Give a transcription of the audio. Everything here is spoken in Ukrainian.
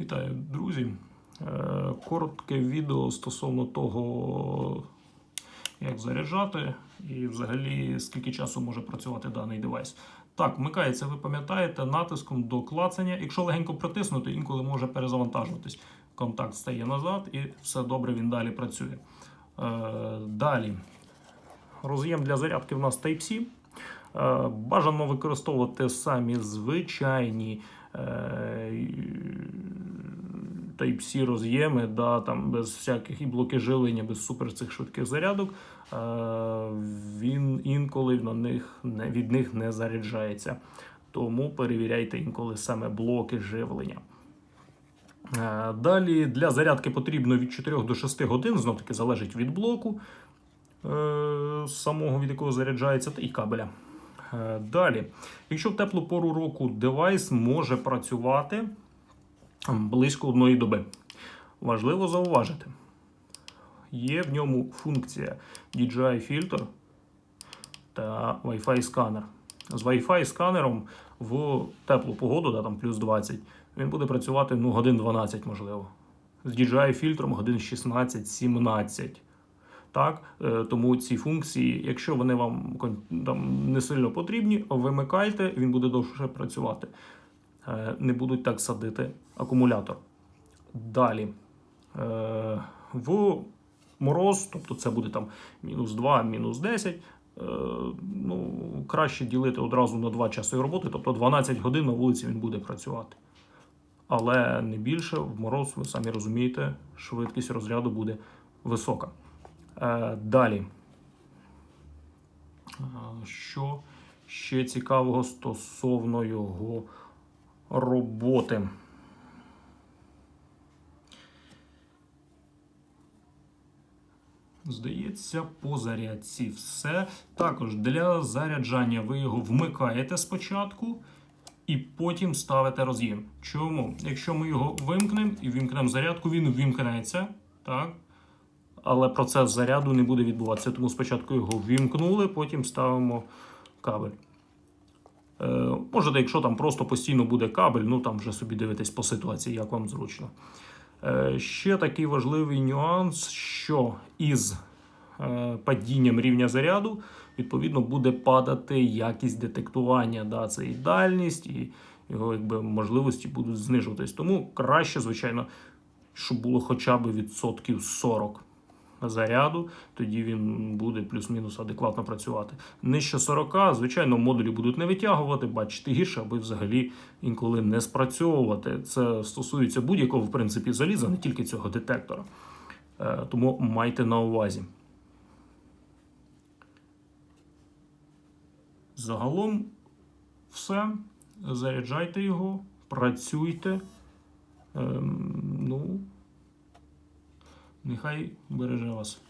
Вітаю, друзі. Е, Коротке відео стосовно того, як заряджати і взагалі скільки часу може працювати даний девайс. Так, вмикається, ви пам'ятаєте, натиском до клацання. Якщо легенько притиснути, інколи може перезавантажуватись. Контакт стає назад і все добре, він далі працює. Е, Далі. Роз'єм для зарядки в нас Type-C. Е, Бажано використовувати самі звичайні е, Type-C роз'єми, да, там без всяких і блоки живлення, без супер цих швидких зарядок. Е, Він інколи на них від них не заряджається. Тому перевіряйте інколи саме блоки живлення. Далі для зарядки потрібно від 4 до 6 годин, знов таки залежить від блоку самого, від якого заряджається, та і кабеля. Е, Далі, якщо в теплу пору року девайс може працювати близько одної доби. Важливо зауважити, є в ньому функція DJI фільтр та Wi-Fi сканер. З Wi-Fi сканером в теплу погоду, да, там плюс 20, він буде працювати ну, годин 12, можливо. З DJI фільтром годин 16-17. Так, Е, тому ці функції, якщо вони вам там, не сильно потрібні, вимикайте, він буде довше працювати. Е, Не будуть так садити акумулятор. Далі. Е, В мороз, тобто це буде там мінус 2, мінус 10. е, Ну, краще ділити одразу на 2 часи роботи, тобто 12 годин на вулиці він буде працювати. Але не більше в мороз, ви самі розумієте, швидкість розряду буде висока. Е, Далі. Е, Що ще цікавого стосовно його роботи? Здається, по зарядці все. Також для заряджання ви його вмикаєте спочатку і потім ставите роз'єм. Чому? Якщо ми його вимкнемо і вимкнемо зарядку, він вимкнеться. Так? Але процес заряду не буде відбуватися. Тому спочатку його ввімкнули, потім ставимо кабель. Е, можете, якщо там просто постійно буде кабель, ну там вже собі дивитесь по ситуації, як вам зручно. Е, ще такий важливий нюанс, що із е, падінням рівня заряду, відповідно, буде падати якість детектування. Да, це і дальність, і його якби, можливості будуть знижуватись. Тому краще, звичайно, щоб було хоча б відсотків 40 заряду, тоді він буде плюс-мінус адекватно працювати. Нижче 40, звичайно, модулі будуть не витягувати, бачити гірше, аби взагалі інколи не спрацьовувати. Це стосується будь-якого, в принципі, заліза, не тільки цього детектора. Е, Тому майте на увазі. Загалом все. Заряджайте його, працюйте. Нехай береже вас.